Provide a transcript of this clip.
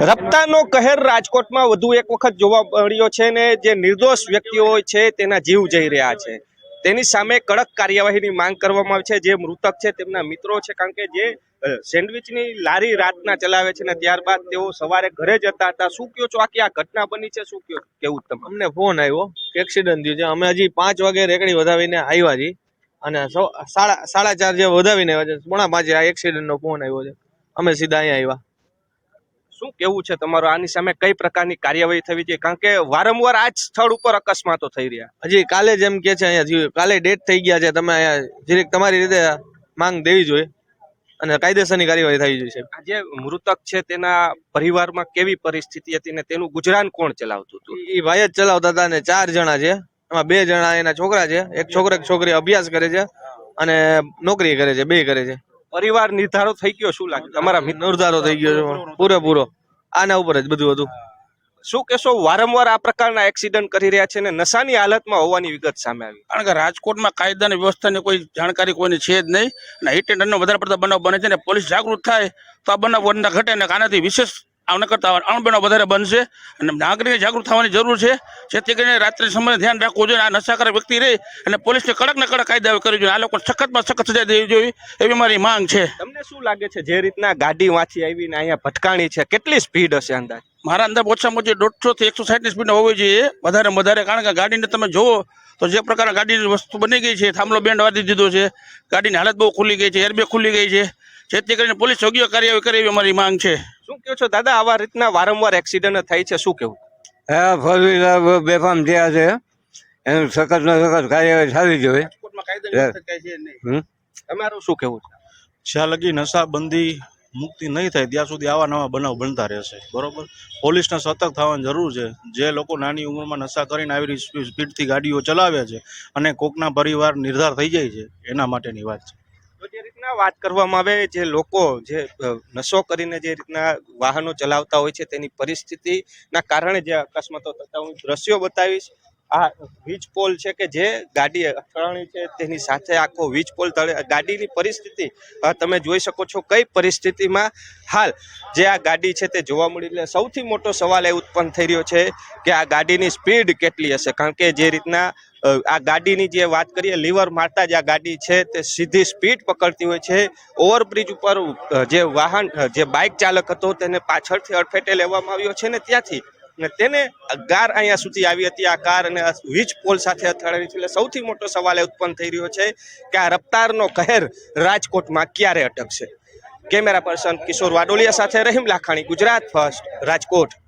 રપ્તાનો કહેર રાજકોટમાં વધુ એક વખત જોવા મળ્યો છે ને જે નિર્દોષ વ્યક્તિઓ છે તેના જીવ જઈ રહ્યા છે. તેની સામે કડક કાર્યવાહીની માંગ કરવામાં આવી છે. જે મૃતક છે તેમના મિત્રો છે, કારણ કે જે સેન્ડવિચની લારી રાતના ચલાવે છે ને ત્યારબાદ તેઓ સવારે ઘરે જતા હતા. શું કયો છો? આખી આ ઘટના બની છે? શું કયો? કેવું તમે અમને ફોન આવ્યો. એક્સિડન્ટ થયું છે. અમે હજી પાંચ વાગે રેકડી વધાવીને આવ્યા છીએ. અને સાડા સાડા ચાર જે વધાવીને આવ્યા છે, પોણા પાંચે આ એક્સિડન્ટનો ફોન આવ્યો છે. અમે સીધા અહીંયા આવ્યા. શું કેવું છે તમારું? આની સામે કઈ પ્રકારની કાર્યવાહી થવી જોઈએ? કારણ કે વારંવાર આ જ સ્થળ ઉપર અકસ્માતો થઈ રહ્યા. હજી કાલે જેમ કે છે અહીંયા કાલે ડેટ થઈ ગયા છે તમે અહીંયા જરીક તમારી રીતે માંગ દેવી જોઈએ અને કાયદેસરની કાર્યવાહી થવી જોઈએ આજે મૃતક છે તેના પરિવારમાં કેવી પરિસ્થિતિ હતી ને તેનું ગુજરાન કોણ ચલાવતું હતું? એ ભાઈ જ ચલાવતા હતા ને ચાર જણા છે. એમાં બે જણા એના છોકરા છે. એક છોકરો એક છોકરી અભ્યાસ કરે છે અને નોકરી કરે છે બે કરે છે. પરિવાર નિર્ધારો થઈ ગયો શું લાગે? તમારા નિર્ધારો થઈ ગયો છે. પૂરેપૂરો. આના ઉપર જ બધું હતું. શું કેશો વારંવાર આ પ્રકારના એક્સિડન્ટ કરી રહ્યા છે ને નશાની હાલતમાં હોવાની વિગત સામે આવી. કારણ કે રાજકોટમાં કાયદાની વ્યવસ્થાની કોઈ જાણકારી કોઈને છે જ નહીં અને હિટ એન્ડ વધારે પડતા બનાવ બને છે ને પોલીસ જાગૃત થાય તો આ બનાવ ઘટે ને આનાથી વિશેષ આના કરતા અણબનાવ વધારે બનશે. અને નાગરિકે જાગૃત થવાની જરૂર છે. જેથી કરીને રાત્રે સમયે ધ્યાન રાખવું જોઈએ. આ નશાકારક વ્યક્તિ રહે અને પોલીસને કડક ને કડક કાયદા કરવી જોઈએ. આ લોકો સખતમાં સખત સજા દેવી જોઈએ એવી મારી માંગ છે. તમને શું લાગે છે જે રીતના ગાડી વાંચી આવીને અહીંયા ભટકાણી છે? કેટલી સ્પીડ હશે અંદાજ? મારા અંદર ઓછામાં ઓછી દોઢસો થી એકસો સાઠની સ્પીડ હોવી જોઈએ. વધારે વધારે. કારણ કે ગાડીને તમે જુઓ તો જે પ્રકારના ગાડીની વસ્તુ બની ગઈ છે. થાંભલો બેન્ડ વાદી દીધો છે. ગાડીની હાલત બહુ ખુલ્લી ગઈ છે. એરબેગ ખુલ્લી ગઈ છે. જેથી કરીને પોલીસ યોગ્ય કાર્યવાહી કરે એવી અમારી માંગ છે. કહો છો દાદા આવા રીતના વારંવાર એક્સિડન્ટ થાય છે શું કેવું હા ફોર વ્હીલર બેફામ થયા છે. એનું સખત ને સખત કાર્યવાહી થવી જોઈએ. તમારું શું કેવું છે? જ્યાં લગી નશાબંધી મુક્તિ નહીં થાય ત્યાં સુધી આવા નવા બનાવ બનતા રહેશે. બરોબર? પોલીસને સતર્ક થવાની જરૂર છે. જે લોકો નાની ઉંમરમાં નશા કરીને આવી સ્પીડથી ગાડીઓ ચલાવે છે અને કોકના પરિવાર નિર્ધાર થઈ જાય છે એના માટેની વાત છે. રીતના વાત કરવામાં આવે, જે લોકો જે નશો કરીને જે રીતના વાહનો ચલાવતા હોય છે, તેની પરિસ્થિતિના કારણે જે અકસ્માતો થતા હું દ્રશ્યો બતાવીશ. આ વીજ પોલ છે કે જે ગાડી અથડાણી છે તેની સાથે આખો વીજ પોલ તળે, ગાડીની પરિસ્થિતિ તમે જોઈ શકો છો કઈ પરિસ્થિતિમાં હાલ જે આ ગાડી છે તે જોવા મળી એટલે સૌથી મોટો સવાલ એ ઉત્પન્ન થઈ રહ્યો છે કે આ ગાડીની સ્પીડ કેટલી હશે? કારણ કે જે રીતના આ ગાડીની જે વાત કરીએ, લીવર મારતા જ આ ગાડી છે તે સીધી સ્પીડ પકડતી હોય છે. ઓવરબ્રિજ ઉપર જે વાહન જે બાઇક ચાલક હતો તેને પાછળથી અડફેટે લેવામાં આવ્યો છે ને ત્યાંથી ને તેને કાર અહીંયા સુધી આવી હતી. આ કાર અને વીજ પોલ સાથે અથડાવી છે. એટલે સૌથી મોટો સવાલ એ ઉત્પન્ન થઈ રહ્યો છે કે આ રફતારનો કહેર રાજકોટમાં ક્યારે અટકશે? કેમેરા પર્સન કિશોર વાડોલિયા સાથે રહીમ લાખાણી, ગુજરાત ફર્સ્ટ, રાજકોટ.